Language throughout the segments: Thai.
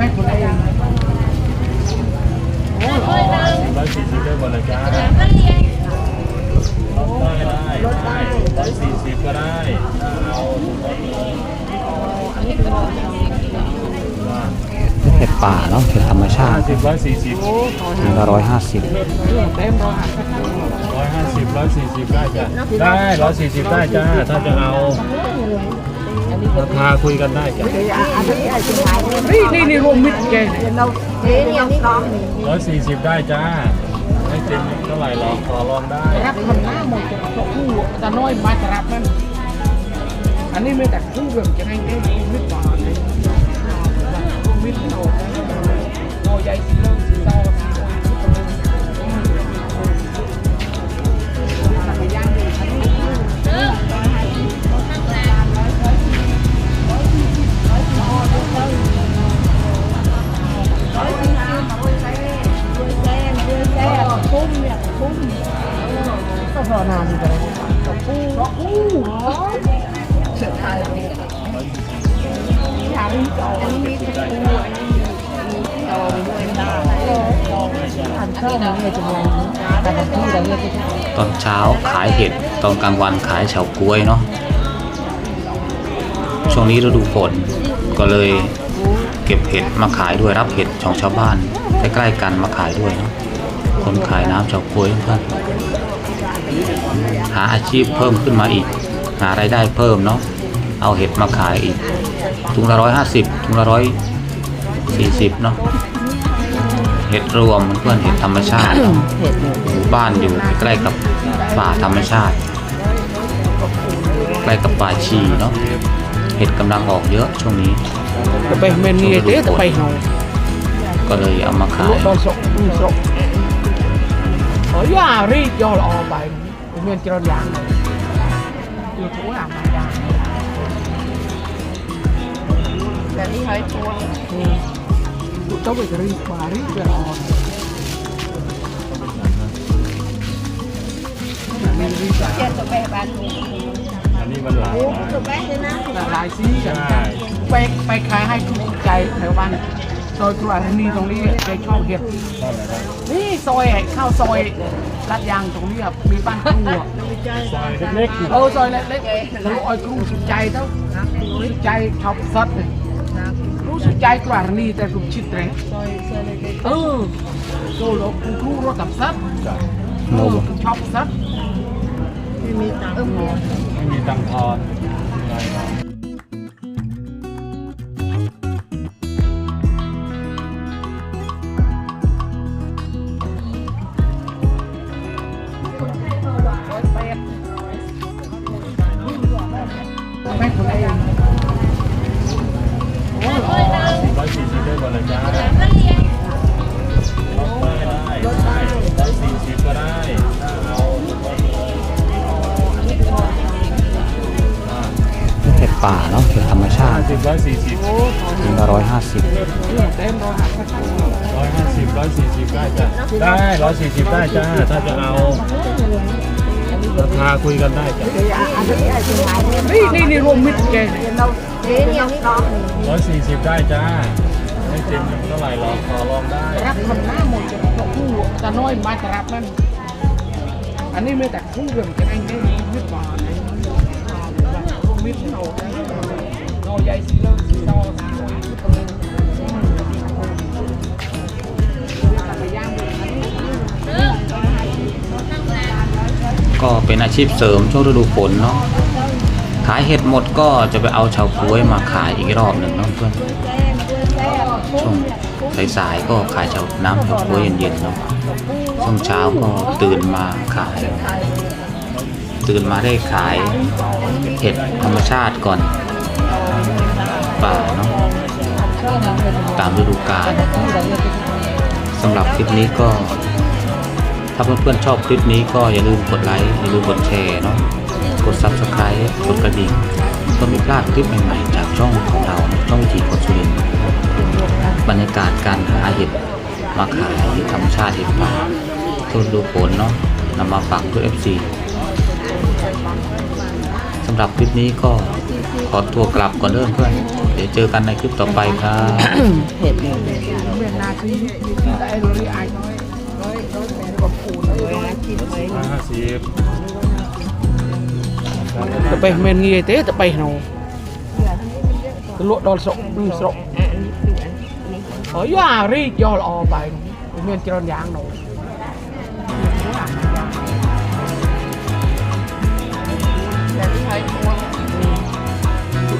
ม่คนเองร้อยสี่สิบได้หมดเลยจ้าลดได้ได้ได้ร้อยสี่สิบก็ได้ถ้าเอาถูกต้องเลยเห็ดป่าเนาะเห็ดธรรมชาห้าติสิบร้อยสี่สิบถึงละร้อยห้าสิบเต็มร้อยห้าสิบร้อยห้าสิบร้อยสี่สิบได้จ้ะได้ร้อยสี่สิบได้จ้าถ้าจะเอา ราคาคุยกันได้จ้ะนี่นี่นี่รวมมิตรแกร้อยสี่สิบได้จ้าไม่เต็มเท่าไหร่หรอกต่อรองได้รับคนหน้าหมดตัวคู่จะน้อยมาจะรับมันอันนี้ไม่แต่คู่เรื่งจะให้ได้มิดก่อนเลยรวมมิตรโตอนเช้าขายเห็ดตอนกลางวันขายเฉาก๊วยเนาะช่วงนี้ฤดูฝนก็เลยเก็บเห็ดมาขายด้วยรับเห็ดของชาวบ้านใกล้ๆกันมาขายด้วยเนาะคนขายน้ำเฉาก๊วยเพื่อนหาอาชีพเพิ่มขึ้นมาอีก หารายได้เพิ่มเนาะเอาเห็ดมาขายอีกถุงละร้อยห้าสิบถุงละร้อยสี่สิบเนาะ เห็ดรวมเพื่อนเห็ดธรรมชาติเนาะหมู่บ้านอยู่ใกล้กับป่าธรรมชาติ ใกล้กับป่าชีเนาะเห็ดกำลังออกเยอะช่วงนี้จะไปเมนี่เจ๊จะไปหนก็เลยเอามาขาลูยกโดนสกสกโอ้ยารีดยอลอไปเงินจรยางอยู่ทั่วอ่างยางแต่นี่ให้ตัว ต้องไปรีดมารีดยอลอเจ็ดตัวแม่บ้านหนูอันนี้มันหลายตัวแม่เลยนะหลายซีกันใช่ ไปไปขายให้ทุกใจแถวบ้านซอยตรวจนี่ตรงนี้แกชอบเห็ด ชอบไหมครับนี่ซอยเข้าวซอยลาดยางตรงนี้อะมีบ้านครูอะซอยเล็กๆนี่เออซอยเล็กๆแล้วอ้อยครูสุดใจเท่าสุดใจชอบซัดเลย รู้สุดใจกว่านี่แต่รูปชิดเลยซอยซอยเล็กเออโซโลคุณครูรถตับซัดจ้ะเออชอบซัดๆไม่มีตังค์ไม่มีตังค์ทอน ด้หมดเลยจ้าลดได้ได้ลดได้ร้อยสี่สิบก็ได้ถ้าเอาถูกต้องเลยว่าเห็ดป่าเนาะเห็ดธรรมชาห้าติสิบร้อยสี่สิบถึงละร้อยห้าสิบเต็มร้อยห้าสิบร้อยห้าสิบร้อยสี่สิบได้จ้ะได้ร้อยสี่สิบได้จ้าถ้าจะเอาราคาคุยกันได้จ้ะนี่นี่นี่รวมมิตรแกเราเจ๊ยังไม่ร้องร้อยสี่สิบได้จ้า ไม่เต็มเท่าไหร่หรอกต่อรองได้รับคนหน้าหมดตัวผู้แต่น้อยมาจะรับมันอันนี้ไม่แต่ผู้เรื่องจะให้ได้มิตรก่อนเลยรวมมิตรโนโนใหญ่สิเริ่มสิโตตรงนี้ย่างดีก็เป็นอาชีพเสริมช่วงฤดูฝนเนาะ ขายเห็ดหมดก็จะไปเอาเฉาก๊วยมาขายอีกรอบหนึ่งเนาะเพื่อน ช่วงสายๆก็ขายเฉาน้ำเฉาก๊วยเย็นๆเนาะช่วงเช้าก็ตื่นมาขาย ตื่นมาได้ขายเห็ดธรรมชาติก่อนป่าเนาะตามฤดูกาลสำหรับคลิปนี้ก็ ถ้าเพื่อนๆชอบคลิปนี้ก็อย่าลืมกดไลค์อย่าลืมกดแชร์เนาะกด subscribe กดกระดิ่ง เพื่อไม่พลาดคลิปใหม่ๆ จากช่องของเราช่องวิถีคนสุรินบรรยากาศการหาเห็ดมาขายเห็ดธรรมชาติเห็ดป่าทนดูผลเนาะนำมาฝากเพื่อ FC สำหรับคลิปนี้ก็ขอตัวกลับก่อนเริ่มเพื่อนเดี๋ยวเจอกันในคลิปต่อไปครับเห็ดเห้าสิบ แต่ไปเมนงี้เต้แต่ไปเนาะลวดดอลสกดูสกโอ้ย่ารีดยอลอไปเมียนจรอนยางเนาะ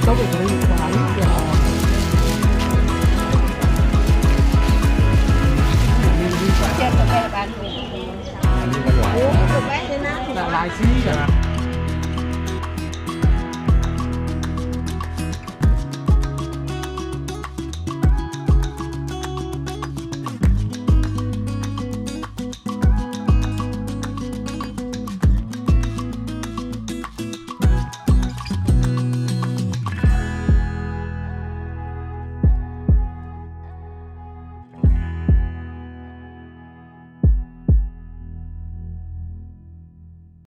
ต้องไปรีดยารีดยเจ็บตัวแม่บ้านหลายซีกัน